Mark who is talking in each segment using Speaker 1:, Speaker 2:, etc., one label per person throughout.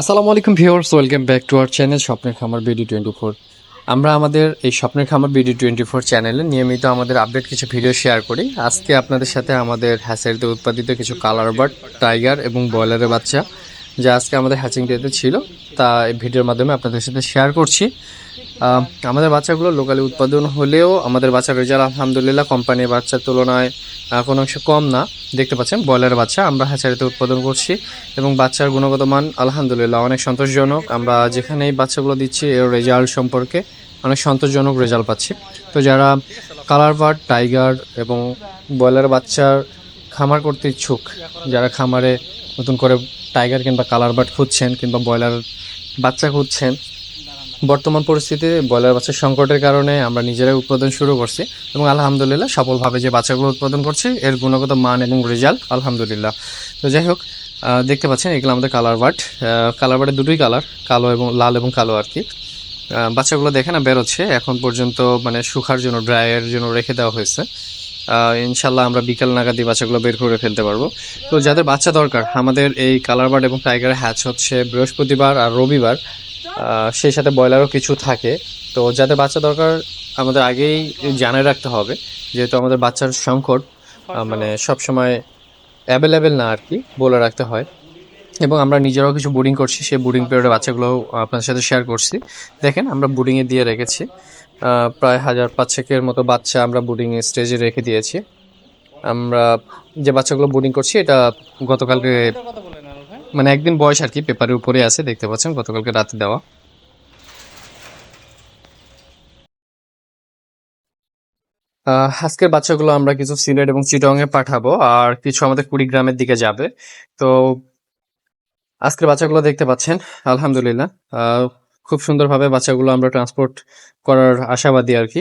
Speaker 1: আসসালামু আলাইকুম viewers, welcome back to our channel স্বপ্নের খামার বিডি টোয়েন্টি ফোর। আমরা আমাদের এই স্বপ্নের খামার বিডি টোয়েন্টি ফোর চ্যানেলে নিয়মিত আমাদের আপডেট কিছু ভিডিও শেয়ার করি। আজকে আপনাদের সাথে আমাদের হ্যাচারিতে উৎপাদিত কিছু কালার বার্ড, টাইগার এবং ব্রয়লারের বাচ্চা, যা আজকে আমাদের হ্যাচিং ডেতে ছিল, তা এই ভিডিওর মাধ্যমে আপনাদের সাথে শেয়ার করছি। আমাদের বাচ্চাগুলো লোকালি উৎপাদন হলেও আমাদের বাচ্চার রেজাল্ট আলহামদুলিল্লাহ কোম্পানির বাচ্চার তুলনায় কোনো অংশ কম না। দেখতে পাচ্ছেন, ব্রয়লার বাচ্চা আমরা হ্যাচারিতে উৎপাদন করছি এবং বাচ্চার গুণগত মান আলহামদুলিল্লাহ অনেক সন্তোষজনক। আমরা যেখানে এই বাচ্চাগুলো দিচ্ছি, এর রেজাল্ট সম্পর্কে অনেক সন্তোষজনক রেজাল্ট পাচ্ছি। তো যারা কালার বার্ড টাইগার এবং ব্রয়লার বাচ্চার খামার করতে ইচ্ছুক, যারা খামারে নতুন করে টাইগার কিংবা কালার বার্ড খুঁজছেন কিংবা ব্রয়লার বাচ্চা খুঁজছেন বর্তমান পরিস্থিতিতে ব্রয়লার বাচ্চার সংকটের কারণে আমরা নিজেরাই উৎপাদন শুরু করছি এবং আলহামদুলিল্লাহ সফলভাবে যে বাচ্চাগুলো উৎপাদন করছি, এর গুণগত মান এবং রেজাল্ট আলহামদুলিল্লাহ। তো যাই হোক দেখতে পাচ্ছেন, এগুলো আমাদের কালার বার্ড কালার বার্ডের দুটোই কালার কালো এবং লাল এবং কালো আর কি। বাচ্চাগুলো দেখে না বেরোচ্ছে। এখন পর্যন্ত মানে শুকার জন্য ড্রাইয়ের জন্য রেখে দেওয়া হয়েছে। ইনশাল্লাহ আমরা বিকাল নাগাদ বাচ্চাগুলো বের করে ফেলতে পারব। তো যাদের বাচ্চা দরকার, আমাদের এই কালার বার্ড এবং টাইগারের হ্যাচ হচ্ছে বৃহস্পতিবার আর রবিবার। সেই সাথে ব্রয়লারও কিছু থাকে। তো যাদের বাচ্চা দরকার আমাদের আগেই জানিয়ে রাখতে হবে যেহেতু আমাদের বাচ্চার সংকট মানে সব সময় অ্যাভেলেবেল না আর কি বলে রাখতে হয়। এবং আমরা নিজেরাও কিছু বোর্ডিং করছি সেই বোর্ডিং পিরিয়ডে বাচ্চাগুলো আপনাদের সাথে শেয়ার করছি। দেখেন আমরা বোর্ডিংয়ে দিয়ে রেখেছি। প্রায় হাজার পাঁচেকের মতো বাচ্চা আমরা বোর্ডিং স্টেজে রেখে দিয়েছি। আমরা যে বাচ্চাগুলো বোর্ডিং করছি এটা গতকালকে মানে একদিন বয়স আর কি, পেপারের উপরে আছে, দেখতে পাচ্ছেন, গতকালকে রাতে দেওয়া। আজকের বাচ্চাগুলো আমরা কিছু সিলেট এবং চিটংয়ে পাঠাবো, আর কিছু আমাদের কুড়িগ্রামের দিকে যাবে। তো, আজকের বাচ্চাগুলো দেখতে পাচ্ছেন, আলহামদুলিল্লাহ। খুব সুন্দরভাবে বাচ্চাগুলো আমরা ট্রান্সপোর্ট করার আশাবাদী আর কি।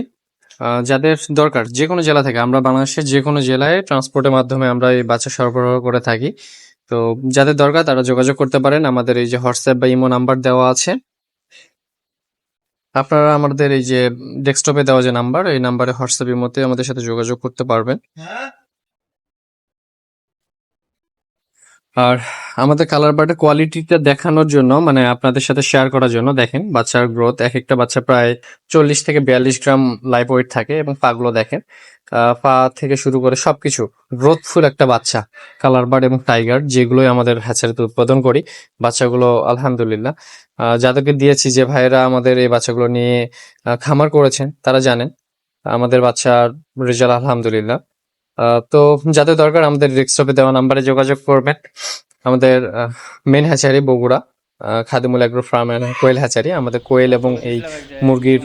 Speaker 1: যাদের দরকার, যে কোনো জেলা থেকে, আমরা বাংলাদেশের যে কোনো জেলায় ট্রান্সপোর্টের মাধ্যমে আমরা এই বাচ্চা সরবরাহ করে থাকি। তো যাদের দরকার তারা যোগাযোগ করতে পারেন। আমাদের এই যে হোয়াটসঅ্যাপ বা ইমো নাম্বার দেওয়া আছে। আপনারা আমাদের এই যে ডেস্কটপে দেওয়া যে নাম্বার, এই নাম্বারে হোয়াটসঅ্যাপ ইমোতে আমাদের সাথে যোগাযোগ করতে পারবেন। আর আমাদের কালার বার্ডের কোয়ালিটিটা দেখানোর জন্য মানে আপনাদের সাথে শেয়ার করার জন্য, দেখেন বাচ্চার গ্রোথ এক একটা বাচ্চা প্রায় চল্লিশ থেকে বিয়াল্লিশ গ্রাম লাইভ ওয়েট থাকে এবং পাগুলো দেখেন পা থেকে শুরু করে সবকিছু গ্রোথফুল একটা বাচ্চা কালার বার্ড এবং টাইগার যেগুলোই আমাদের হ্যাচারিতে উৎপাদন করি, বাচ্চাগুলো আলহামদুলিল্লাহ। যাদেরকে দিয়েছি যে ভাইয়েরা আমাদের এই বাচ্চাগুলো নিয়ে খামার করেছেন, তারা জানেন, আমাদের বাচ্চার রেজাল্ট আলহামদুলিল্লাহ। তো যাদের দরকার আমাদের ডেস্কটপে দেওয়া নাম্বারে যোগাযোগ করবেন। আমাদের main hatchery Bogura Khadimul agro farm and quail hatchery আমাদের কোয়েল এবং এই মুরগির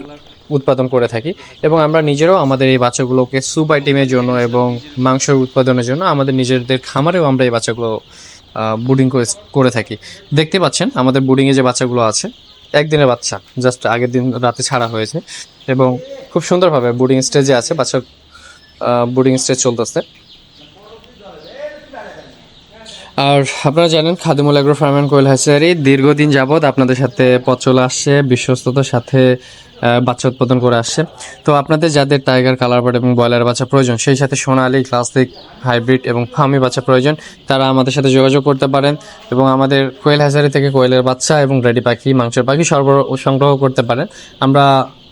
Speaker 1: উৎপাদন করে থাকি। এবং আমরা নিজেরাও আমাদের এই বাচ্চাগুলোকে সুপ আইটেমের জন্য এবং মাংসের উৎপাদনের জন্য আমাদের নিজেদের খামারেও আমরা এই বাচ্চাগুলো বুডিং করে থাকি। দেখতে পাচ্ছেন, আমাদের বুডিংয়ে যে বাচ্চাগুলো আছে, একদিনের বাচ্চা জাস্ট আগের দিন রাতে ছাড়া হয়েছে। এবং খুব সুন্দরভাবে বুডিং স্টেজে আছে, বাচ্চা বুডিং স্টেজ চলতেছে। আর আপনারা জানেন, Khadimul agro farm and quail hatchery দীর্ঘদিন যাবৎ আপনাদের সাথে পথ চলে আসছে, বিশ্বস্ততার সাথে বাচ্চা উৎপাদন করে আসছে। তো আপনাদের যাদের টাইগার কালার বার্ড এবং ব্রয়লার বাচ্চা প্রয়োজন, সেই সাথে সোনালি ক্লাসিক হাইব্রিড এবং ফার্মি বাচ্চা প্রয়োজন, তারা আমাদের সাথে যোগাযোগ করতে পারেন এবং আমাদের কোয়েল হ্যাচারি থেকে কোয়েলের বাচ্চা এবং রেডি পাখি, মাংসের পাখি সরবরাহ সংগ্রহ করতে পারেন। আমরা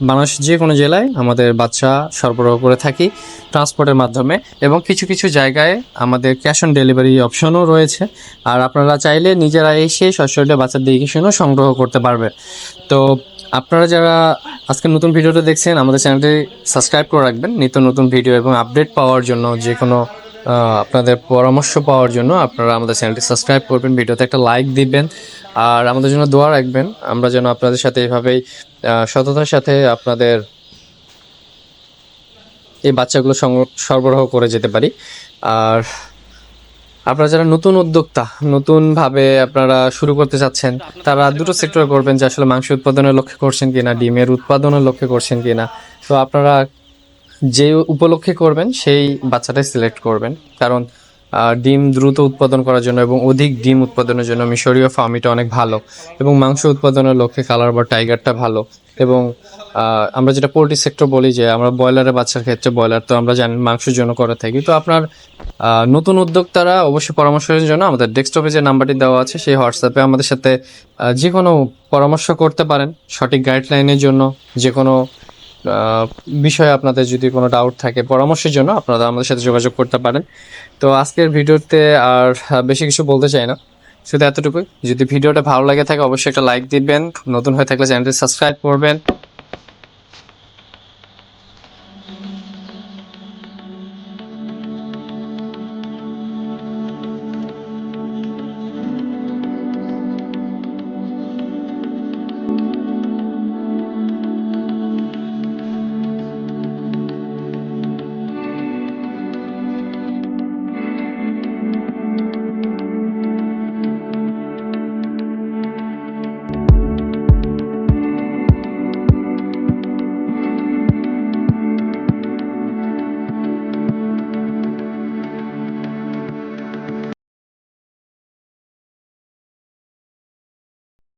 Speaker 1: বাংলাদেশ যে কোনো জেলায় আমাদের বাচ্চা সরবরাহ করে থাকি ট্রান্সপোর্টের মাধ্যমে এবং কিছু কিছু জায়গায় আমাদের ক্যাশ অন ডেলিভারি অপশনও রয়েছে। আর আপনারা চাইলে নিজেরা এসে সরাসরি বাচ্চার দেখে শুনেও সংগ্রহ করতে পারবে তো আপনারা যারা আজকে নতুন ভিডিওটা দেখছেন, আমাদের চ্যানেলটি সাবস্ক্রাইব করে রাখবেন। নিত্য নতুন ভিডিও এবং আপডেট পাওয়ার জন্য যে কোনো আপনাদের পরামর্শ পাওয়ার জন্য আপনারা আমাদের চ্যানেলটি সাবস্ক্রাইব করবেন, ভিডিওতে একটা লাইক দিবেন, আর আমাদের জন্য দোয়া রাখবেন। আমরা যেন আপনাদের সাথে এভাবেই সততার সাথে আপনাদের এই বাচ্চাগুলো সরবরাহ করে যেতে পারি। আর আপনারা যারা নতুন উদ্যোক্তা, নতুনভাবে আপনারা শুরু করতে চাচ্ছেন, তারা দুটো সেক্টর করবেন যে আসলে মাংস উৎপাদনের লক্ষ্যে করছেন কিনা, ডিমের উৎপাদনের লক্ষ্যে করছেন কিনা। তো আপনারা যে উপলক্ষে করবেন, সেই বাচ্চাটাই সিলেক্ট করবেন। কারণ ডিম দ্রুত উৎপাদন করার জন্য এবং অধিক ডিম উৎপাদনের জন্য মিশরীয় ফার্মিটা অনেক ভালো এবং মাংস উৎপাদনের লক্ষ্যে কালার বা টাইগারটা ভালো এবং আমরা যেটা পোলট্রি সেক্টর বলি যে আমরা ব্রয়লারের বাচ্চার ক্ষেত্রে ব্রয়লার তো আমরা জানি মাংসের জন্য করে থাকি। তো আপনার নতুন উদ্যোক্তারা অবশ্যই পরামর্শের জন্য আমাদের ডেস্কটপে যে নাম্বারটি দেওয়া আছে, সেই হোয়াটসঅ্যাপে আমাদের সাথে যে কোনো পরামর্শ করতে পারেন। সঠিক গাইডলাইনের জন্য যে কোনো বিষয়ে আপনাদের যদি কোনো ডাউট থাকে, পরামর্শের জন্য আপনারা আমাদের সাথে যোগাযোগ করতে পারেন। তো আজকের ভিডিওতে আর বেশি কিছু বলতে চাই না। শুধু এতটুকুই। যদি ভিডিওটা ভালো লাগে থাকে, অবশ্যই একটা লাইক দিবেন। নতুন হয়ে থাকলে চ্যানেলটি সাবস্ক্রাইব করবেন।